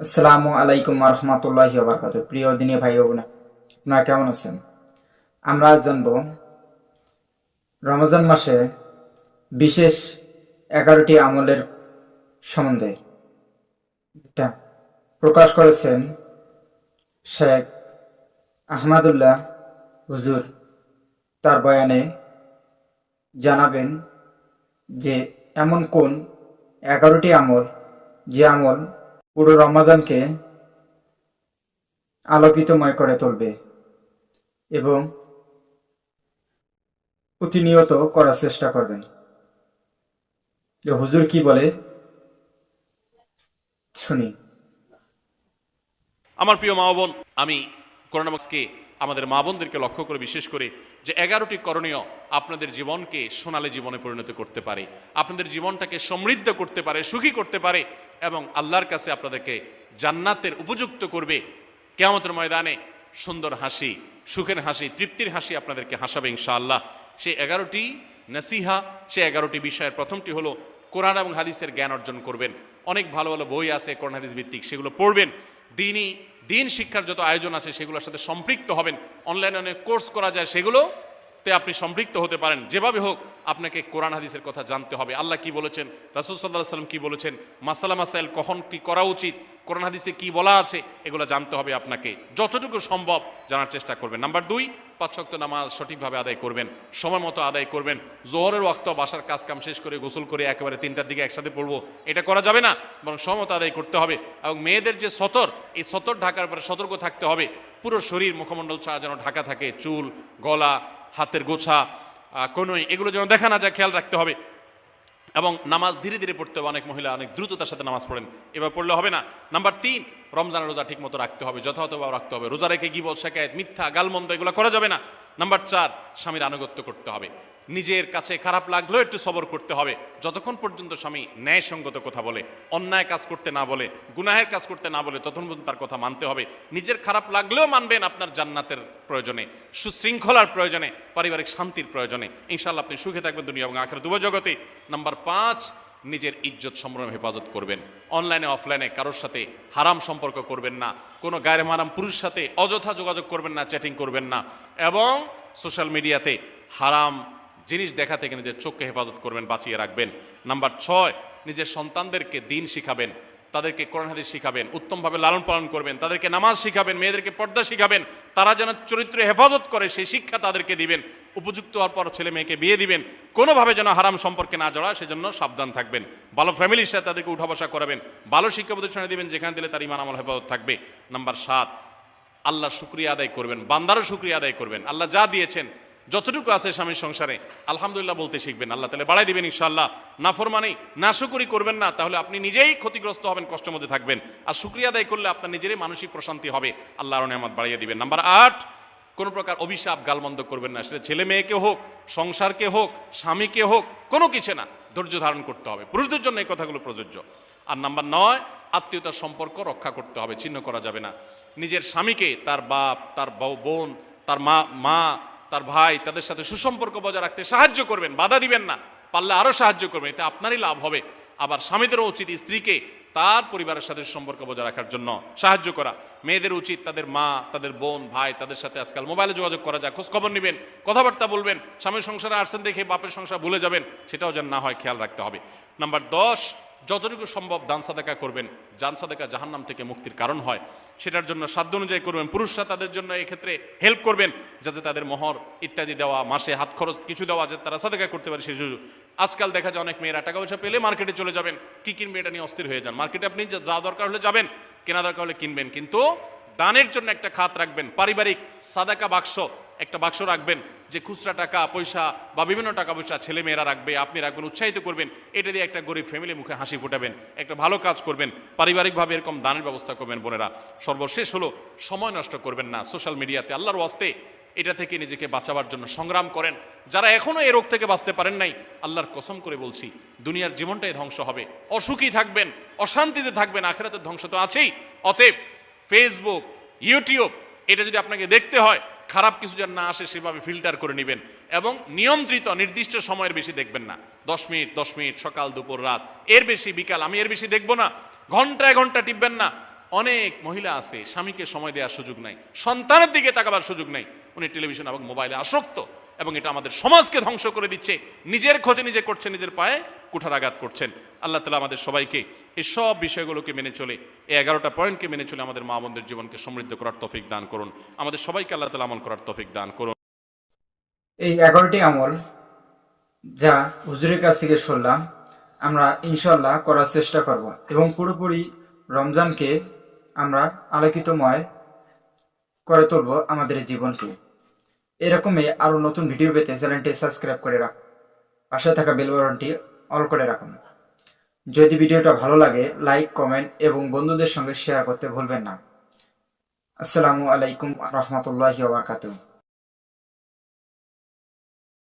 আসসালামু আলাইকুম রহমতুল্লাহ বারকাত প্রিয় দিনী ভাই বোন আপনারা কেমন আছেন? আমরা জানব, রমজান মাসে বিশেষ এগারোটি আমলের সম্বন্ধে। প্রকাশ করেছেন শেখ আহমদুল্লাহ হুজুর। তার বয়ানে জানাবেন যে, এমন কোন এগারোটি আমল, যে আমল পুরো রমাদানকে আলোকিতময় করে তুলবে এবং প্রতিনিয়ত করার চেষ্টা করবেন। যে হুজুর কি বলে? শুনি। আমার প্রিয় মা বোন, আমি করোনামাসকে আমাদের মা বোনদেরকে লক্ষ্য করে, বিশেষ করে যে এগারোটি করণীয় আপনাদের জীবনকে সোনালী জীবনে পরিণত করতে পারে, আপনাদের জীবনটাকে সমৃদ্ধ করতে পারে, সুখী করতে পারে এবং আল্লাহর কাছে আপনাদেরকে জান্নাতের উপযুক্ত করবে। কেয়ামতের ময়দানে সুন্দর হাসি, সুখের হাসি, তৃপ্তির হাসি আপনাদেরকে হাসাবে ইনশাআল্লাহ। সেই এগারোটি নাসিহা, সে এগারোটি বিষয়ের প্রথমটি হলো কোরআন এবং হাদিসের জ্ঞান অর্জন করবেন। অনেক ভালো ভালো বই আছে, কোরআন হাদিস ভিত্তিক, সেগুলো পড়বেন। দিনই দিন শিক্ষার যত আয়োজন আছে, সেগুলোর সাথে সম্পৃক্ত হবেন। অনলাইনে অনেক কোর্স করা যায় সেগুলো তে আপনি সম্পৃক্ত হতে পারেন। যেভাবে হোক, আপনাকে কোরআন হাদিসের কথা জানতে হবে। আল্লাহ কি বলেছেন? রাসুল সাল্লাহ সাল্লাম কী বলেছেন? মাসালা মাসাইল কখন কি করা উচিত? কোরআন হাদিসে কি বলা আছে? এগুলো জানতে হবে আপনাকে। যতটুকু সম্ভব জানার চেষ্টা করবেন। নাম্বার দুই পাঁচ শক্ত নামাজ সঠিকভাবে আদায় করবেন, সময় মতো আদায় করবেন, জোহরের ওয়াক্ত বাসার কাজ কাম শেষ করে গোসল করে একেবারে তিনটার দিকে একসাথে পড়ব, এটা করা যাবে না, বরং সময় মতো আদায় করতে হবে এবং মেয়েদের যে সতর, এই সতর ঢাকার পরে সতর্ক থাকতে হবে, পুরো শরীর মুখমণ্ডল ছাড়া যেন ঢাকা থাকে, চুল, গলা, হাতের গোছা কোনোই, এগুলো যেন দেখা না যায়, খেয়াল রাখতে হবে। এবং নামাজ ধীরে ধীরে পড়তে হবে। অনেক মহিলা অনেক দ্রুততার সাথে নামাজ পড়েন। এবার পড়লে হবে না। নাম্বার তিন, রমজান রোজা ঠিক মতো রাখতে হবে যথাযথভাবে রাখতে হবে। রোজা রেখে গিবল শেখায়ত মিথ্যা, গালমন্দ, এগুলো করা যাবে না। নাম্বার চার, স্বামীর আনুগত্য করতে হবে। নিজের কাছে খারাপ লাগলেও একটু সবর করতে হবে। যতক্ষণ পর্যন্ত স্বামী ন্যায়সঙ্গত কথা বলে, অন্যায় কাজ করতে না বলে, গুনাহের কাজ করতে না বলে, ততক্ষণ পর্যন্ত তার কথা মানতে হবে। নিজের খারাপ লাগলেও মানবেন আপনার জান্নাতের প্রয়োজনে, সুশৃঙ্খলার প্রয়োজনে, পারিবারিক শান্তির প্রয়োজনে। ইনশাল্লাহ আপনি সুখে থাকবেন দুনিয়া এবং আখের জগতে। নাম্বার পাঁচ, নিজের ইজ্জত সম্ভ্রম হেফাজত করবেন। অনলাইনে, অফলাইনে কারোর সাথে হারাম সম্পর্ক করবেন না। কোনো গায়ের মারাম পুরুষের সাথে অযথা যোগাযোগ করবেন না, চ্যাটিং করবেন না। এবং সোশ্যাল মিডিয়াতে হারাম জিনিস দেখা থেকে নিজের চোখকে হেফাজত করবেন, বাঁচিয়ে রাখবেন। নাম্বার ছয়, নিজের সন্তানদেরকে দিন শিখাবেন, তাদেরকে কোরআন হাদিস শিখাবেন, উত্তমভাবে লালন পালন করবেন, তাদেরকে নামাজ শিখাবেন, মেয়েদেরকে পর্দা শিখাবেন, তারা যেন চরিত্র হেফাজত করে সেই শিক্ষা তাদেরকে দিবেন, উপযুক্ত হওয়ার পর ছেলে মেয়েকে বিয়ে দিবেন, কোনোভাবে যেন হারাম সম্পর্কে না জড়া সেজন্য সাবধান থাকবেন। ভালো ফ্যামিলির সাথে তাদেরকে উঠা বসা করাবেন, ভালো শিক্ষা প্রতিষ্ঠানে দিবেন, যেখানে দিলে তার ইমান আমল, হেফাজত থাকবে। নাম্বার সাত আল্লাহ শুক্রিয়া আদায় করবেন, বান্দারও শুক্রিয়া আদায় করবেন। আল্লাহ যা দিয়েছেন যতটুকু আছে স্বামীর সংসারে, আলহামদুলিল্লাহ বলতে শিখবেন। আল্লাহ তাহলে বাড়াই দিবেন ইনশাল্লাহ নাফরমানি না শুকুরি করবেন না, তাহলে আপনি নিজেই ক্ষতিগ্রস্ত হবেন, কষ্টের মধ্যে থাকবেন। আর শুক্রিয়া আদায় করলে আপনার নিজেরই মানসিক প্রশান্তি হবে। আল্লাহর নেয়ামত বাড়িয়ে দিবেন। নাম্বার আট, কোনো প্রকার অভিশাপ গালমন্দ করবেন না। সেটা ছেলে মেয়েকে হোক, সংসারকে হোক, স্বামীকে হোক, কোনো কিছু না। ধৈর্য ধারণ করতে হবে। পুরুষদের জন্য এই কথাগুলো প্রযোজ্য। আর নাম্বার নয়, আত্মীয়তার সম্পর্ক রক্ষা করতে হবে চিহ্ন করা যাবে না। নিজের স্বামীকে, তার বাপ, তার বউ- বোন, তার মা মা তার ভাই তাদের সাথে সুসম্পর্ক বজায় রাখতে সাহায্য করবেন, বাধা দিবেন না। পারলে আরও সাহায্য করবেন, এতে আপনারই লাভ হবে। আবার স্বামীদেরও উচিত স্ত্রীকে তার পরিবারের সাথে সম্পর্ক বজায় রাখার জন্য সাহায্য করা। মেয়েদের উচিত তাদের মা, তাদের বোন, ভাই, তাদের সাথে আজকাল মোবাইলে যোগাযোগ করা যায়, খোঁজখবর নেবেন, কথাবার্তা বলবেন, স্বামীর সংসারে আসছেন দেখে বাপের সংসার ভুলে যাবেন, সেটাও যেন না হয় খেয়াল রাখতে হবে। নাম্বার দশ যতটুকু সম্ভব দান সাদাকা করবেন। জান সাদাকা জাহান্নাম থেকে মুক্তির কারণ হয়। সেটার জন্য সাধ্য অনুযায়ী করবেন। পুরুষরা তাদের জন্য এক্ষেত্রে হেল্প করবেন, যাতে তাদের মোহর ইত্যাদি দেওয়া, মাসে হাত খরচ কিছু দেওয়া, যাতে তারা সাদাকা করতে পারে সেই সুযোগ। আজকাল দেখা যায় অনেক মেয়েরা টাকা পয়সা পেলে মার্কেটে চলে যাবেন। কি কিনবে এটা নিয়ে অস্থির হয়ে যান। মার্কেটে আপনি যা দরকার হলে যাবেন, কেনা দরকার হলে কিনবেন। কিন্তু দানের জন্য একটা খাত রাখবেন। পারিবারিক সাদাকা বাক্স একটা বাক্স রাখবেন যে খুচরা টাকা, পয়সা বা বিভিন্ন টাকা পয়সা ছেলে মেয়েরা রাখবে, আপনি রাখবেন, উৎসাহিত করবেন, এটা দিয়ে একটা গরিব ফ্যামিলি মুখে হাসি ফোটাবেন, একটা ভালো কাজ করবেন, পারিবারিকভাবে এরকম দানের ব্যবস্থা করবেন বোনেরা। সর্বশেষ হলো, সময় নষ্ট করবেন না সোশ্যাল মিডিয়াতে আল্লাহর ওয়াস্তে এটা থেকে নিজেকে বাঁচাবার জন্য সংগ্রাম করেন। যারা এখনও এই রোগ থেকে বাঁচতে পারেন নাই, আল্লাহর কসম করে বলছি, দুনিয়ার জীবনটাই ধ্বংস হবে। অসুখী থাকবেন, অশান্তিতে থাকবেন, আখেরাতের ধ্বংস তো আছেই। অতএব ফেসবুক ইউটিউব এটা যদি আপনাকে দেখতে হয় খারাপ কিছু যেন না আসে, সেভাবে ফিল্টার করে নেবেন। এবং নিয়ন্ত্রিত, নির্দিষ্ট সময়ের বেশি দেখবেন না। দশ মিনিট দশ মিনিট, সকাল, দুপুর, রাত। এর বেশি, বিকাল, আমি এর বেশি দেখব না। ঘন্টায় ঘণ্টা টিপবেন না। অনেক মহিলা আছে, স্বামীকে সময় দেওয়ার সুযোগ নাই। সন্তানের দিকে তাকাবার সুযোগ নাই। উনি টেলিভিশন এবং মোবাইলে আসক্ত। এবং এটা আমাদের সমাজকে ধ্বংস করে দিচ্ছে। নিজের খোঁজে নিজে করছে, নিজের পায়ে কুঠারাঘাত করছেন। আল্লাহ তালা আমাদের সবাইকে এই সব বিষয়গুলোকে মেনে চলে, এই এগারোটা পয়েন্টকে মেনে চলে আমাদের মা বোনদের জীবনকে সমৃদ্ধ করার তফিক দান করুন। আমাদের সবাইকে আল্লাহ তালা আমল করার তফিক দান করুন। এই এগারোটি আমল যা হুজুরের কাছ থেকে শুনলাম, আমরা ইনশাল্লাহ করার চেষ্টা করব এবং পুরোপুরি রমজানকে আমরা আলোকিতময় করে তুলব আমাদের জীবনকে। এরকমই আরও নতুন ভিডিও পেতে চ্যানেলটি সাবস্ক্রাইব করে রাখুন পাশে থাকা বেলবরণটি অল করে রাখুন। যদি ভিডিওটা ভালো লাগে, লাইক, কমেন্ট এবং বন্ধুদের সঙ্গে শেয়ার করতে ভুলবেন না। আসসালামু আলাইকুম রহমতুল্লাহ ওবরাকাতুহ